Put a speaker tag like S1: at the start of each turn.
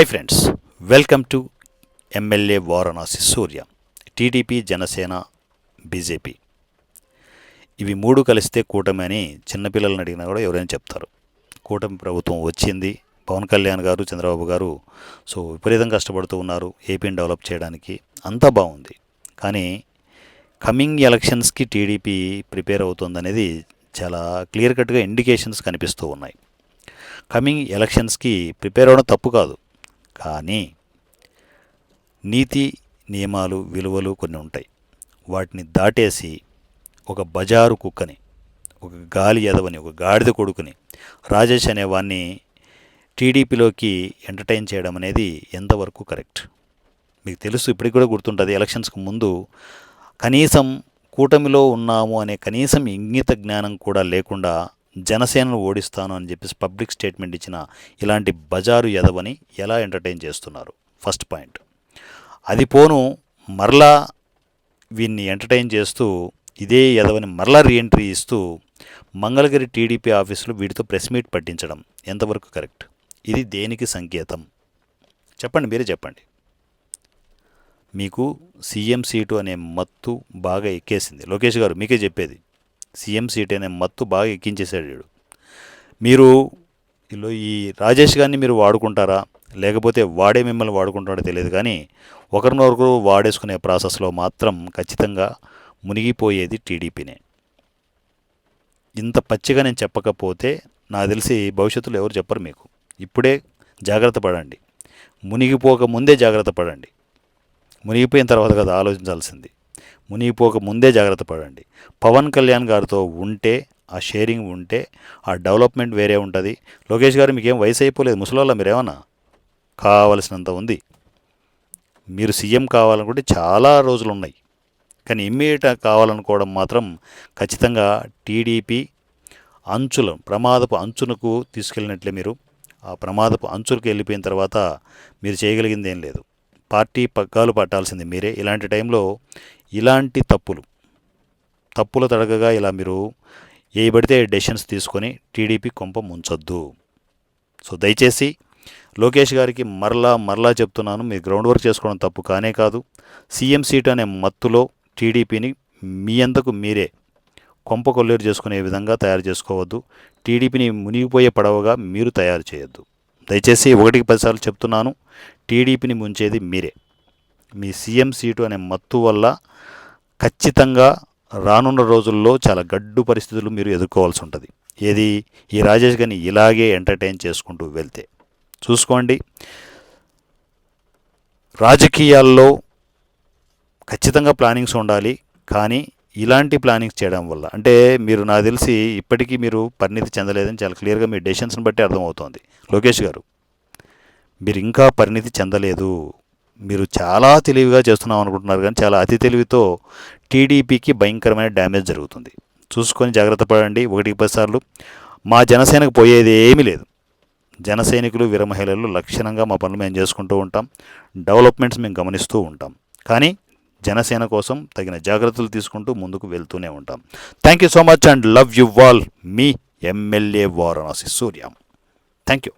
S1: Hi friends welcome to MLA Varanasi Surya TDP Janasena BJP ఇవి మూడు కలిస్తే కూటమి అని చిన్నపిల్లల్ని అడిగినా కూడా ఎవరైనా చెప్తారు. కూటమి ప్రభుత్వం వచ్చింది పవన్ కళ్యాణ్ గారు చంద్రబాబు గారు సో విపరీతం కష్టపడుతూ ఉన్నారు ఏపీని డెవలప్ చేయడానికి. అంతా బాగుంది. కానీ కమింగ్ ఎలక్షన్స్కి టీడీపీ ప్రిపేర్ అవుతుందనేది చాలా క్లియర్ కట్గా ఇండికేషన్స్ కనిపిస్తూ ఉన్నాయి. కమింగ్ ఎలక్షన్స్కి ప్రిపేర్ అవ్వడం తప్పు కాదు. కానీ నీతి నియమాలు విలువలు కొన్ని ఉంటాయి. వాటిని దాటేసి ఒక బజారు కుక్కని ఒక గాలి ఎదవని ఒక గాడిద కొడుకుని రాజేష్ అనేవాన్ని టీడీపీలోకి ఎంటర్టైన్ చేయడం అనేది ఎంతవరకు కరెక్ట్? మీకు తెలుసు ఇప్పటికి కూడా గుర్తుంటుంది ఎలక్షన్స్కి ముందు కనీసం కూటమిలో ఉన్నాము అనే కనీసం ఇంగిత జ్ఞానం కూడా లేకుండా జనసేనను ఓడిస్తాను అని చెప్పేసి పబ్లిక్ స్టేట్మెంట్ ఇచ్చిన ఇలాంటి బజారు ఎదవని ఎలా ఎంటర్టైన్ చేస్తున్నారు? First point. అది పోను మరలా వీన్ని ఎంటర్టైన్ చేస్తూ ఇదే ఎదవని మరలా రీఎంట్రీ ఇస్తూ మంగళగిరి టీడీపీ ఆఫీసులో వీటితో ప్రెస్ మీట్ పట్టించడం ఎంతవరకు కరెక్ట్? ఇది దేనికి సంకేతం? చెప్పండి మీరే చెప్పండి. మీకు సీఎం సీటు అనే మత్తు బాగా ఎక్కేసింది. లోకేష్ గారు మీకే చెప్పేది. సీఎం సీట్ అనే మత్తు బాగా ఎక్కించేశాడు వీడు. మీరు ఈ రాజేష్ గారిని మీరు వాడుకుంటారా? లేకపోతే వాడే మిమ్మల్ని వాడుకుంటాడో తెలియదు కానీ ఒకరినొకరు వాడేసుకునే ప్రాసెస్లో మాత్రం ఖచ్చితంగా మునిగిపోయేది టీడీపీనే. ఇంత పచ్చిగా నేను చెప్పకపోతే నాకు తెలిసి భవిష్యత్తులో ఎవరు చెప్పరు మీకు. ఇప్పుడే జాగ్రత్త పడండి. మునిగిపోక ముందే జాగ్రత్త పడండి. మునిగిపోయిన తర్వాత కదా ఆలోచించాల్సింది. మునిగిపోక ముందే జాగ్రత్త పడండి. పవన్ కళ్యాణ్ గారితో ఉంటే ఆ షేరింగ్ ఉంటే ఆ డెవలప్మెంట్ వేరే ఉంటుంది. లోకేష్ గారు మీకేం వయసు అయిపోలేదు ముసలోళ్ళ మీరేమన్నా? కావలసినంత ఉంది. మీరు సీఎం కావాలనుకుంటే చాలా రోజులు ఉన్నాయి కానీ ఇమ్మీడియట్ కావాలనుకోవడం మాత్రం ఖచ్చితంగా టీడీపీ అంచులు ప్రమాదపు అంచునకు తీసుకెళ్ళినట్లే మీరు. ఆ ప్రమాదపు అంచులకు వెళ్ళిపోయిన తర్వాత మీరు చేయగలిగింది ఏం లేదు. పార్టీ పగ్గాలు పట్టాల్సింది మీరే. ఇలాంటి టైంలో ఇలాంటి తప్పులు తప్పుల తడగగా ఇలా మీరు ఏబడితే డెసిషన్స్ తీసుకొని టీడీపీ కొంప ముంచొద్దు. సో దయచేసి లోకేష్ గారికి మరలా మరలా చెప్తున్నాను మీరు గ్రౌండ్ వర్క్ చేసుకోవడం తప్పు కానే కాదు. సీఎం సీట్ అనే మత్తులో టీడీపీని మీ అంతకు మీరే కొంప కొల్లేరు చేసుకునే విధంగా తయారు చేసుకోవద్దు. టీడీపీని మునిగిపోయే పడవగా మీరు తయారు చేయొద్దు. దయచేసి ఒకటికి పదిసార్లు చెప్తున్నాను టీడీపీని ముంచేది మీరే. మీ సీఎం సీటు అనే మత్తు వల్ల ఖచ్చితంగా రానున్న రోజుల్లో చాలా గడ్డు పరిస్థితులు మీరు ఎదుర్కోవాల్సి ఉంటుంది. ఏది? ఈ రాజేష్ గారిని ఇలాగే ఎంటర్టైన్ చేసుకుంటూ వెళ్తే. చూసుకోండి. రాజకీయాల్లో ఖచ్చితంగా ప్లానింగ్స్ ఉండాలి. కానీ ఇలాంటి ప్లానింగ్స్ చేయడం వల్ల అంటే మీరు నాకు తెలిసి ఇప్పటికీ మీరు పరిణితి చెందలేదని చాలా క్లియర్గా మీ డెసిషన్స్ని బట్టి అర్థమవుతోంది. లోకేష్ గారు మీరు ఇంకా పరిణితి చెందలేదు. మీరు చాలా తెలివిగా చేస్తున్నాం అనుకుంటున్నారు కానీ చాలా అతి తెలివితో టీడీపీకి భయంకరమైన డ్యామేజ్ జరుగుతుంది. చూసుకొని జాగ్రత్త పడండి. ఒకటికి పది సార్లు. మా జనసేనకు పోయేది ఏమీ లేదు. జనసైనికులు వీరమహిళలు మహిళలు లక్షణంగా మా పనులు మేము చేసుకుంటూ ఉంటాం. డెవలప్మెంట్స్ మేము గమనిస్తూ ఉంటాం. కానీ జనసేన కోసం తగిన జాగ్రత్తలు తీసుకుంటూ ముందుకు వెళ్తూనే ఉంటాం. Thank you so much and love you all me MLA Varanasi Surya. Thank you.